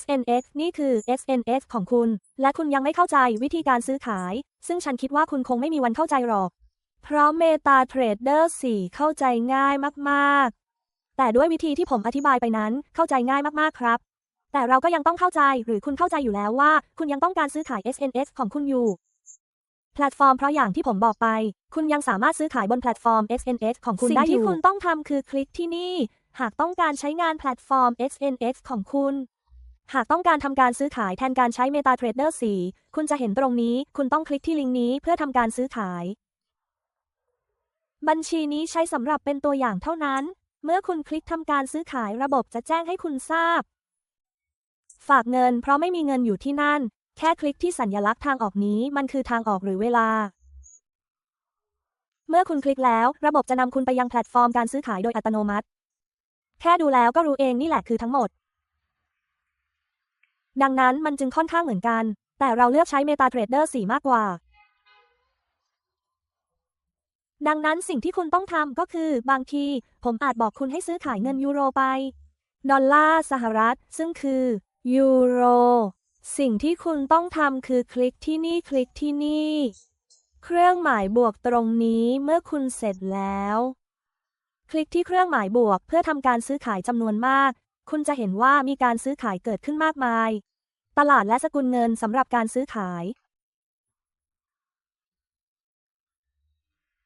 SNS นี่คือ SNS ของคุณ และคุณยังไม่เข้าใจวิธีการซื้อขาย ซึ่งฉันคิดว่าคุณคงไม่มีวันเข้าใจหรอก เพราะ MetaTrader 4 เข้าใจง่ายมากๆ แต่ด้วยวิธีที่ผมอธิบายไปนั้นเข้าใจง่ายมากๆครับ แต่เราก็ยังต้องเข้าใจหรือคุณเข้าใจอยู่แล้วว่า คุณยังต้องการซื้อขาย SNS ของคุณอยู่ แพลตฟอร์มเพราะอย่างที่ผมบอกไป คุณยังสามารถซื้อขายบนแพลตฟอร์ม SNS ของคุณได้อยู่สิ่งที่คุณต้องทำคือคลิกที่นี่หากต้องการใช้งานแพลตฟอร์ม SNS ของคุณ หากต้องการทำการซื้อขายแทนการใช้ MetaTrader 4 คุณจะเห็นตรงนี้ คุณต้องคลิกที่ลิงก์นี้เพื่อทำการซื้อขาย บัญชีนี้ใช้สำหรับเป็นตัวอย่างเท่านั้น เมื่อคุณคลิกทำการซื้อขายระบบจะแจ้งให้คุณทราบ ฝากเงิน เพราะไม่มีเงินอยู่ที่นั่น แค่คลิกที่สัญลักษณ์ทางออกนี้มันคือทางออกหรือเวลา เมื่อคุณคลิกแล้ว ระบบจะนำคุณไปยังแพลตฟอร์มการซื้อขายโดยอัตโนมัติ แค่ดูแล้วก็รู้เองนี่แหละคือทั้งหมด ดังนั้นมันจึงค่อนข้างเหมือนกัน แต่เราเลือกใช้ MetaTrader 4 มากกว่า ดังนั้นสิ่งที่คุณต้องทำก็คือ บางที ผมอาจบอกคุณให้ซื้อขายเงินยูโรไป ดอลลาร์สหรัฐ ซึ่งคือยูโรสิ่งที่คุณต้องทำคือคลิกที่นี่คลิกที่นี่ เครื่องหมายบวกตรงนี้เมื่อคุณเสร็จแล้ว คลิกที่เครื่องหมายบวกเพื่อทำการซื้อขายจำนวนมาก คุณจะเห็นว่ามีการซื้อขายเกิดขึ้นมากมาย ตลาดและสกุลเงินสำหรับการซื้อขาย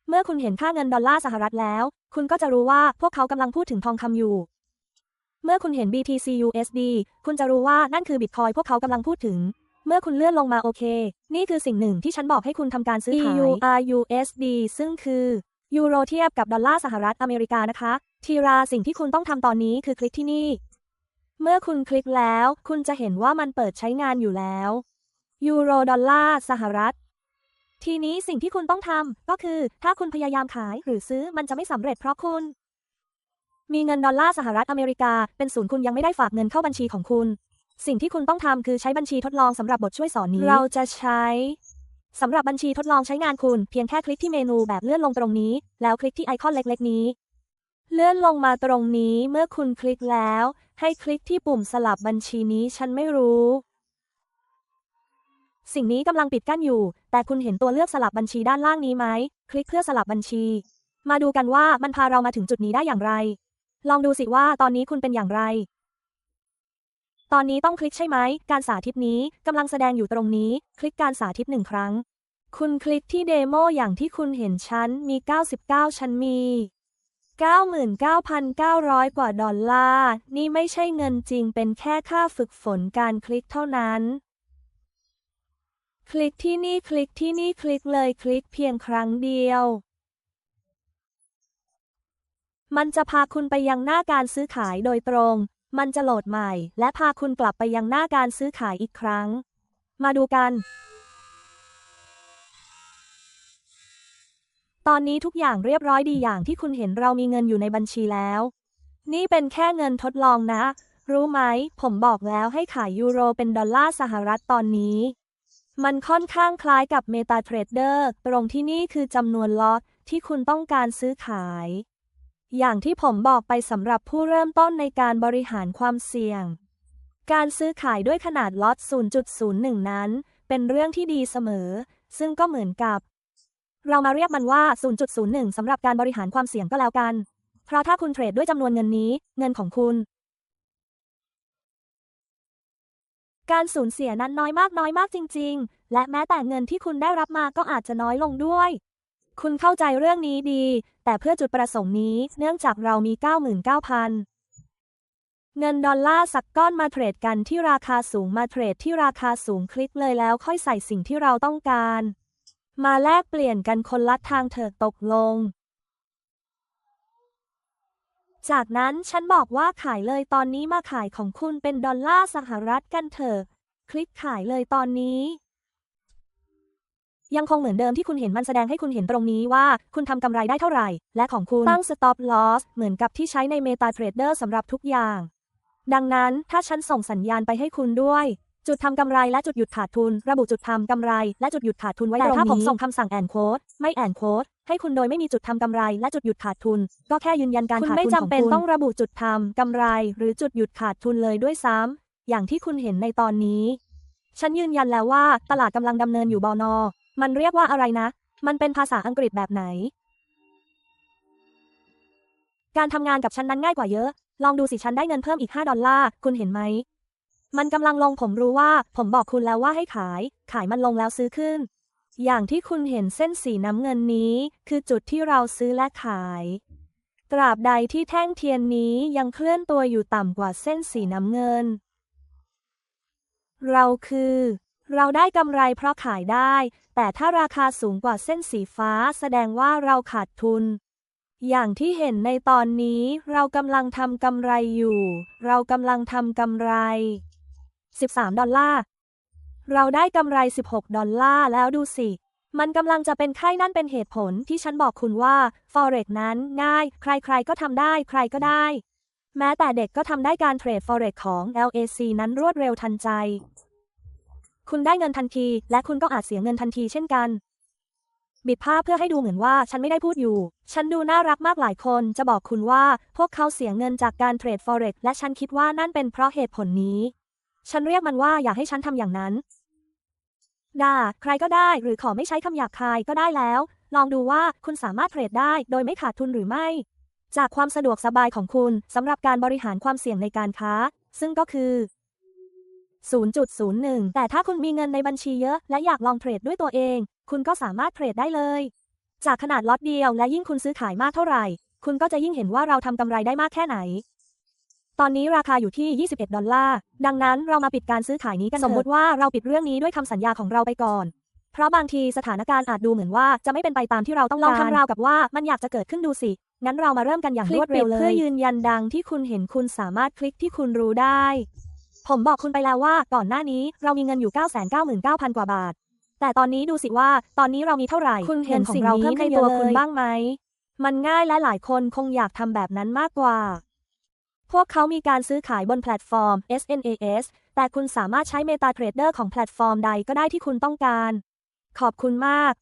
เมื่อคุณเห็นค่าเงินดอลลาร์สหรัฐแล้ว คุณก็จะรู้ว่าพวกเขากำลังพูดถึงทองคำอยู่ เมื่อคุณเห็น BTC USD คุณจะรู้ว่านั่นคือบิตคอยพวกเขากำลังพูดถึง เมื่อคุณเลื่อนลงมาโอเค นี่คือสิ่งหนึ่งที่ฉันบอกให้คุณทำการซื้อขาย EUR USD ซึ่งคือยูโรเทียบกับดอลลาร์สหรัฐอเมริกานะคะ ทีราสิ่งที่คุณต้องทำตอนนี้คือคลิกที่นี่ เมื่อคุณคลิกแล้ว คุณจะเห็นว่ามันเปิดใช้งานอยู่แล้วยูโรดอลลาร์สหรัฐ ทีนี้สิ่งที่คุณต้องทำก็คือ ถ้าคุณพยายามขายหรือซื้อมันจะไม่สำเร็จเพราะคุณ มีเงินดอลลาร์สหรัฐอเมริกา เป็นศูนย์คุณยังไม่ได้ฝากเงินเข้าบัญชีของคุณ สิ่งที่คุณต้องทำคือใช้บัญชีทดลองสำหรับบทช่วยสอนนี้ เราจะใช้สำหรับบัญชีทดลองใช้งานคุณ เพียงแค่คลิกที่เมนูแบบเลื่อนลงตรงนี้ แล้วคลิกที่ไอคอนเล็ก ๆ นี้ เลื่อนลงมาตรงนี้เมื่อคุณคลิกแล้ว ให้คลิกที่ปุ่มสลับบัญชีนี้ฉันไม่รู้ สิ่งนี้กำลังปิดกั้นอยู่ แต่คุณเห็นตัวเลือกสลับบัญชีด้านล่างนี้ไหม คลิกเพื่อสลับบัญชี มาดูกันว่ามันพาเรามาถึงจุดนี้ได้อย่างไร ลองดูสิว่าตอนนี้คุณเป็นอย่างไร ตอนนี้ต้องคลิกใช่ไหม การสาธิตนี้กำลังแสดงอยู่ตรงนี้ คลิกการสาธิตหนึ่งครั้ง คุณคลิกที่เดโมอย่างที่คุณเห็นฉันมี 99 ฉันมี 99,900 กว่าดอลลาร์ นี่ไม่ใช่เงินจริงเป็นแค่ค่าฝึกฝนการคลิกเท่านั้น คลิกที่นี่คลิกที่นี่คลิกเลยคลิกเพียงครั้งเดียว มันจะพาคุณไปยังหน้าการซื้อขายโดยตรง มันจะโหลดใหม่ และพาคุณกลับไปยังหน้าการซื้อขายอีกครั้ง มาดูกัน ตอนนี้ทุกอย่างเรียบร้อยดีอย่างที่คุณเห็นเรามีเงินอยู่ในบัญชีแล้ว นี่เป็นแค่เงินทดลองนะ รู้ไหม ผมบอกแล้วให้ขายยูโรเป็นดอลลาร์สหรัฐตอนนี้ มันค่อนข้างคล้ายกับ MetaTrader ตรงที่นี่คือจำนวนล็อตที่คุณต้องการซื้อขาย อย่างที่ผมบอกไปสำหรับผู้เริ่มต้นในการบริหารความเสี่ยง การซื้อขายด้วยขนาดล็อต 0.01 นั้น เป็นเรื่องที่ดีเสมอ ซึ่งก็เหมือนกับ เรามาเรียกมันว่า 0.01 สำหรับการบริหารความเสี่ยงก็แล้วกัน เพราะถ้าคุณเทรดด้วยจำนวนเงินนี้ เงินของคุณ การสูญเสียนั้นน้อยมากน้อยมากจริง ๆ และแม้แต่เงินที่คุณได้รับมาก็อาจจะน้อยลงด้วย คุณเข้าใจเรื่องนี้ดี แต่เพื่อจุดประสงค์นี้ เนื่องจากเรามี 99,000เงินดอลลาร์สักก้อนมาเทรดกันที่ราคาสูงมาเทรดที่ราคาสูงคลิกเลยแล้วค่อยใส่สิ่งที่เราต้องการ มาแลกเปลี่ยนกันคนละทางเถอะตกลง จากนั้นฉันบอกว่าขายเลยตอนนี้มาขายของคุณเป็นดอลลาร์สหรัฐกันเถอะ คลิกขายเลยตอนนี้ ยังคงเหมือนเดิมที่คุณเห็นมันแสดงให้คุณเห็นตรงนี้ว่า คุณทำกำไรได้เท่าไหร่ และของคุณตั้ง stop loss เหมือนกับที่ใช้ใน MetaTrader สำหรับทุกอย่าง ดังนั้นถ้าฉันส่งสัญญาณไปให้คุณด้วย จุดทำกำไรและจุดหยุดขาดทุน ระบุจุดทำกำไรและจุดหยุดขาดทุนไว้ตรงนี้แต่ถ้าผมส่งคำสั่งแอนโคดไม่แอนโคดให้คุณโดยไม่มีจุดทำกำไรและจุดหยุดขาดทุน ก็แค่ยืนยันการขาดทุนของคุณไม่จำเป็นต้องระบุจุดทำกำไร หรือจุดหยุดขาดทุนเลยด้วยซ้อย่างที่คุณเห็นในตอนนี้ ฉันยืนยันแล้วว่าตลาดกำลังดำเนินอยู่บอนอ มันเรียกว่าอะไรนะ มันเป็นภาษาอังกฤษแบบไหน การทำงานกับฉันนั้นง่ายกว่าเยอะ ลองดูสิฉันได้เงินเพิ่มอีก 5 ดอลลาร์คุณเห็นไหม มันกำลังลงผมรู้ว่า ผมบอกคุณแล้วว่าให้ขาย ขายมันลงแล้วซื้อขึ้น อย่างที่คุณเห็นเส้นสีน้ำเงินนี้ คือจุดที่เราซื้อและขาย ตราบใดที่แท่งเทียนนี้ยังเคลื่อนตัวอยู่ต่ำกว่าเส้นสีน้ำเงิน เราคือ เราได้กำไรเพราะขายได้ แต่ถ้าราคาสูงกว่าเส้นสีฟ้าแสดงว่าเราขาดทุนอย่างที่เห็นในตอนนี้เรากำลังทำกำไรอยู่ เรากำลังทำกำไร 13 ดอลลาร์ เราได้กำไร 16 ดอลลาร์แล้วดูสิ มันกำลังจะเป็นไข้นั่นเป็นเหตุผลที่ฉันบอกคุณว่า Forex นั้นง่าย ใครๆก็ทำได้ ใครก็ได้ แม้แต่เด็กก็ทำได้การเทรด Forex ของ LAC นั้นรวดเร็วทันใจ คุณได้เงินทันที และคุณก็อาจเสียเงินทันทีเช่นกันบิดภาพเพื่อให้ดูเหมือนว่าฉันไม่ได้พูดอยู่ ฉันดูน่ารักมากหลายคนจะบอกคุณว่า พวกเขาเสียเงินจากการเทรด Forex และฉันคิดว่านั่นเป็นเพราะเหตุผลนี้ ฉันเรียกมันว่าอยากให้ฉันทำอย่างนั้น ด่า ใครก็ได้ หรือขอไม่ใช้คำหยาบคายก็ได้แล้ว ลองดูว่าคุณสามารถเทรดได้ โดยไม่ขาดทุนหรือไม่ จากความสะดวกสบายของคุณสำหรับการบริหารความเสี่ยงในการค้า ซึ่งก็คือ 0.01 แต่ถ้าคุณมีเงินในบัญชีเยอะ และอยากลองเทรดด้วยตัวเอง คุณก็สามารถเทรดได้เลย จากขนาดล็อตเดียวและยิ่งคุณซื้อขายมากเท่าไหร่ คุณก็จะยิ่งเห็นว่าเราทำกำไรได้มากแค่ไหน ตอนนี้ราคาอยู่ที่ 21 ดอลลาร์ ดังนั้นเรามาปิดการซื้อขายนี้กันสมมติว่าเราปิดเรื่องนี้ด้วยคำสัญญาของเราไปก่อน เพราะบางทีสถานการณ์อาจดูเหมือนว่าจะไม่เป็นไปตามที่เราต้องการลองทำราวกับว่ามันอยากจะเกิดขึ้นดูสิ งั้นเรามาเริ่มกันอย่างรวดเร็วเลย เพื่อยืนยันดังที่คุณเห็นคุณสามารถคลิกที่คุณรู้ได้ ผมบอกคุณไปแล้วว่าก่อนหน้านี้เรามีเงินอยู่ 999,000 กว่าบาท แต่ตอนนี้ดูสิว่า ตอนนี้เรามีเท่าไหร่คุณเห็นสิ่งนี้ในตัวคุณบ้างไหม มันง่ายและหลายคนคงอยากทำแบบนั้นมากกว่า พวกเขามีการซื้อขายบนแพลตฟอร์ม SNAS แต่คุณสามารถใช้ MetaTrader ของแพลตฟอร์มใดก็ได้ที่คุณต้องการ ขอบคุณมาก